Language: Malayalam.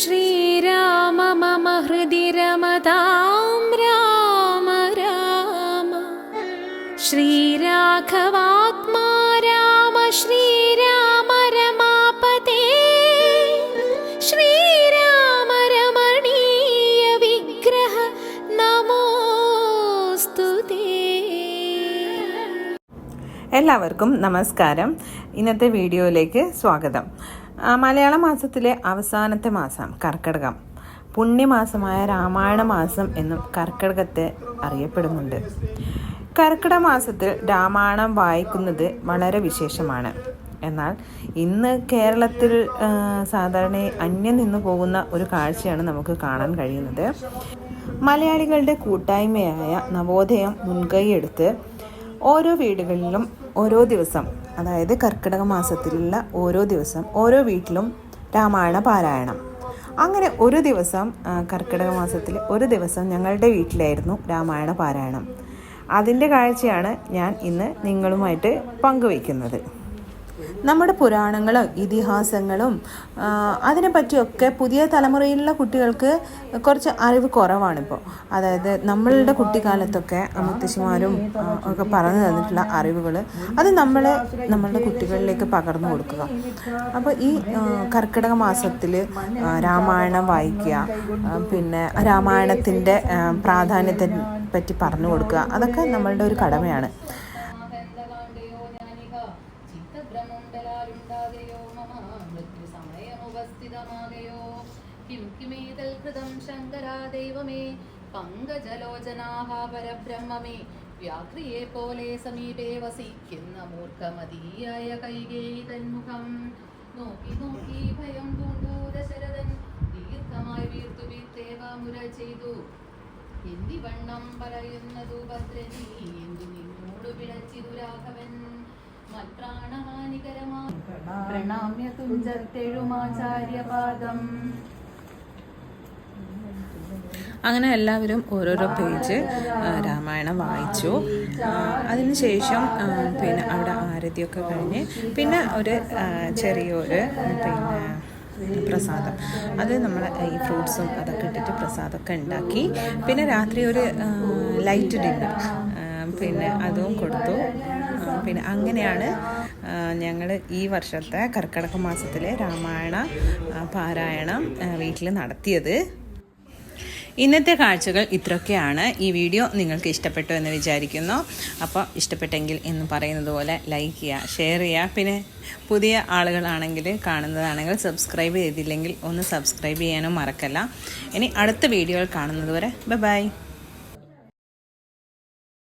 श्रीराम मम हृदि रमतां राम राम श्रीराघवात्मा राम श्रीराम रमापते श्रीराम रमणीय विग्रह नमोऽस्तु ते എല്ലാവർക്കും നമസ്കാരം. ഇന്നത്തെ വീഡിയോയിലേക്ക് സ്വാഗതം. മലയാള മാസത്തിലെ അവസാനത്തെ മാസം കർക്കിടകം. പുണ്യമാസമായ രാമായണ മാസം എന്നും കർക്കിടകത്തെ അറിയപ്പെടുന്നുണ്ട്. കർക്കിടക മാസത്തിൽ രാമായണം വായിക്കുന്നത് വളരെ വിശേഷമാണ്. എന്നാൽ ഇന്ന് കേരളത്തിൽ സാധാരണ അന്യം നിന്നു പോകുന്ന ഒരു കാഴ്ചയാണ് നമുക്ക് കാണാൻ കഴിയുന്നത്. മലയാളികളുടെ കൂട്ടായ്മയായ നവോദയം മുൻകൈയെടുത്ത് ഓരോ വീടുകളിലും ഓരോ ദിവസം അതായത് കർക്കിടക മാസത്തിലുള്ള ഓരോ ദിവസം ഓരോ വീട്ടിലും രാമായണ പാരായണം. അങ്ങനെ ഒരു ദിവസം കർക്കിടക മാസത്തിൽ ഒരു ദിവസം ഞങ്ങളുടെ വീട്ടിലായിരുന്നു രാമായണ പാരായണം. അതിന്റെ കാഴ്ചയാണ് ഞാൻ ഇന്ന് നിങ്ങളുമായിട്ട് പങ്കുവയ്ക്കുന്നത്. നമ്മുടെ പുരാണങ്ങളും ഇതിഹാസങ്ങളും അതിനെ അതിനെപ്പറ്റിയൊക്കെ പുതിയ തലമുറയിലുള്ള കുട്ടികൾക്ക് കുറച്ച് അറിവ് കുറവാണിപ്പോൾ അതായത് നമ്മളുടെ കുട്ടിക്കാലത്തൊക്കെ മുത്തശ്ശിമാരും ഒക്കെ പറഞ്ഞു തന്നിട്ടുള്ള അറിവുകൾ അത് നമ്മൾ നമ്മളുടെ കുട്ടികളിലേക്ക് പകർന്നു കൊടുക്കുക. അപ്പോൾ ഈ കർക്കിടക മാസത്തിൽ രാമായണം വായിക്കുക പിന്നെ രാമായണത്തിന്റെ പ്രാധാന്യത്തെ പറ്റി പറഞ്ഞു കൊടുക്കുക അതൊക്കെ നമ്മളുടെ ഒരു കടമയാണ്. മൃത്യുസമയമുപസ്ഥിതമാകയോ കിം കിമേതൽ കൃതം ശങ്കരാ ദൈവമേ പങ്കജലോചനാഹ പരബ്രഹ്മമേ വ്യാക്രിയെ പോലെ സമീപേ വസിക്കുന്ന മൂർഖമതീയായ കൈകേയി തന്മുഖം നോക്കി നോക്കി ഭയം പൂണ്ടു ദശരഥൻ ദീർഘമായി വീർത്തു വീർത്തേവ മുര ചെയ്തു. എന്തിവണ്ണം പറയുന്നതു ഭദ്രനീ എന്തു നിന്നോട് പിഴച്ചിതു രാഘവൻ? മത്രാണഹാനികരമാ പ്രണാമ്യ തുഞ്ചത്തെഴുമാചാര്യപാദം അങ്ങനെ എല്ലാവരും ഓരോരോ പേജ് രാമായണം വായിച്ചു. അതിനുശേഷം പിന്നെ അവിടെ ആരതിയൊക്കെ കഴിഞ്ഞ് പിന്നെ ഒരു ചെറിയൊരു പിന്നെ പ്രസാദം. അത് നമ്മൾ ഈ ഫ്രൂട്ട്സും അതൊക്കെ ഇട്ടിട്ട് പ്രസാദമൊക്കെ ഉണ്ടാക്കി. പിന്നെ രാത്രി ഒരു ലൈറ്റ് ഡിന്നർ പിന്നെ അതും കൊടുത്തു. പിന്നെ അങ്ങനെയാണ് ഞങ്ങൾ ഈ വർഷത്തെ കർക്കിടക മാസത്തിലെ രാമായണ പാരായണം വീട്ടിൽ നടത്തിയത്. ഇന്നത്തെ കാഴ്ചകൾ ഇത്രയൊക്കെയാണ്. ഈ വീഡിയോ നിങ്ങൾക്ക് ഇഷ്ടപ്പെട്ടു എന്ന് വിചാരിക്കുന്നു. അപ്പോൾ ഇഷ്ടപ്പെട്ടെങ്കിൽ എന്ന് പറയുന്നത് പോലെ ലൈക്ക് ചെയ്യുക ഷെയർ ചെയ്യുക. പിന്നെ പുതിയ ആളുകളാണെങ്കിൽ കാണുന്നതാണെങ്കിൽ സബ്സ്ക്രൈബ് ചെയ്തില്ലെങ്കിൽ ഒന്ന് സബ്സ്ക്രൈബ് ചെയ്യാനും മറക്കല്ല. ഇനി അടുത്ത വീഡിയോകൾ കാണുന്നതുവരെ ബൈ ബൈ